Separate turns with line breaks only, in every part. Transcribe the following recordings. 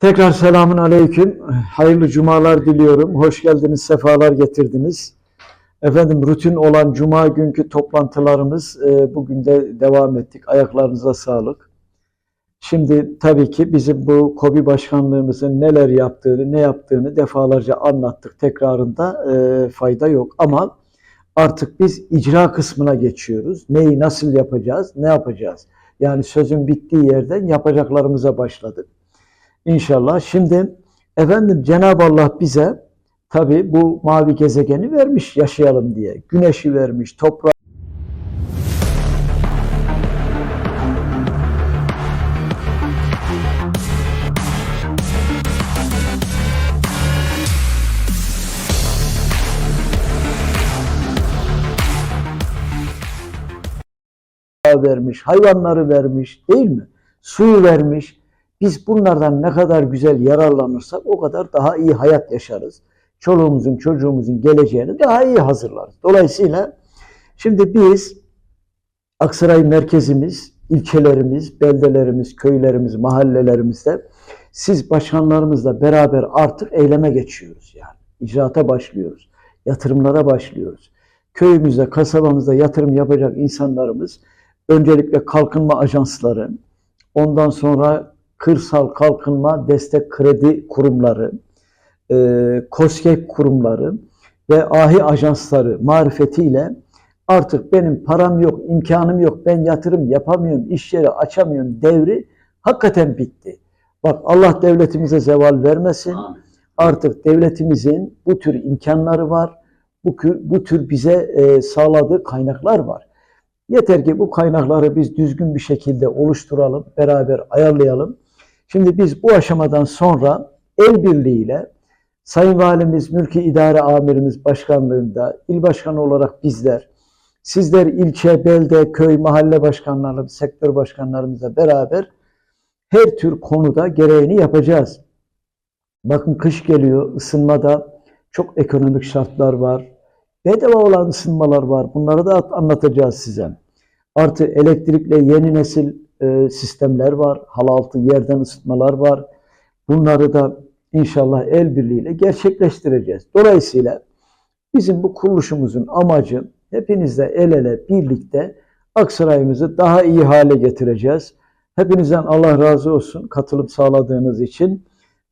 Tekrar selamun aleyküm. Hayırlı cumalar diliyorum. Hoş geldiniz, sefalar getirdiniz. Efendim rutin olan cuma günkü toplantılarımız e, bugün de devam ettik. Ayaklarınıza sağlık. Şimdi tabii ki bizim bu KOBİ başkanlığımızın neler yaptığını, ne yaptığını defalarca anlattık. Tekrarında e, fayda yok ama artık biz icra kısmına geçiyoruz. Neyi nasıl yapacağız, ne yapacağız? Yani sözün bittiği yerden yapacaklarımıza başladık. İnşallah. Şimdi efendim Cenab-ı Allah bize tabi bu mavi gezegeni vermiş yaşayalım diye. Güneşi vermiş, toprağı vermiş, hayvanları vermiş değil mi? Suyu vermiş. Biz bunlardan ne kadar güzel yararlanırsak o kadar daha iyi hayat yaşarız. Çoluğumuzun, çocuğumuzun geleceğini daha iyi hazırlarız. Dolayısıyla şimdi biz Aksaray merkezimiz, ilçelerimiz, beldelerimiz, köylerimiz, mahallelerimizde siz başkanlarımızla beraber artık eyleme geçiyoruz yani. İcraata başlıyoruz. Yatırımlara başlıyoruz. Köyümüzde, kasabamızda yatırım yapacak insanlarımız öncelikle kalkınma ajansları, ondan sonra kırsal kalkınma destek kredi kurumları, e, KOSGEB kurumları ve ahi ajansları marifetiyle artık benim param yok, imkanım yok, ben yatırım yapamıyorum, iş yeri açamıyorum devri hakikaten bitti. Bak Allah devletimize zeval vermesin. Artık devletimizin bu tür imkanları var. Bu, bu tür bize e, sağladığı kaynaklar var. Yeter ki bu kaynakları biz düzgün bir şekilde oluşturalım, beraber ayarlayalım. Şimdi biz bu aşamadan sonra el birliğiyle Sayın Valimiz, Mülki İdare Amirimiz başkanlığında, il başkanı olarak bizler, sizler ilçe, belde, köy, mahalle başkanlarımız, sektör başkanlarımızla beraber her tür konuda gereğini yapacağız. Bakın kış geliyor, ısınmada çok ekonomik şartlar var. Bedava olan ısınmalar var. Bunları da anlatacağız size. Artı elektrikle yeni nesil e, sistemler var. Hal altı yerden ısıtmalar var. Bunları da inşallah el birliğiyle gerçekleştireceğiz. Dolayısıyla bizim bu kuruluşumuzun amacı hepinizle el ele birlikte Aksaray'ımızı daha iyi hale getireceğiz. Hepinizden Allah razı olsun katılım sağladığınız için.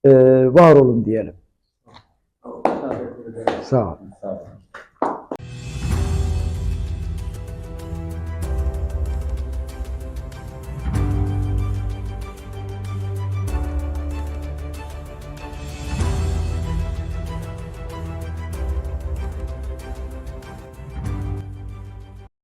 E, var olun diyelim. Sağ olun.
Sağ olun.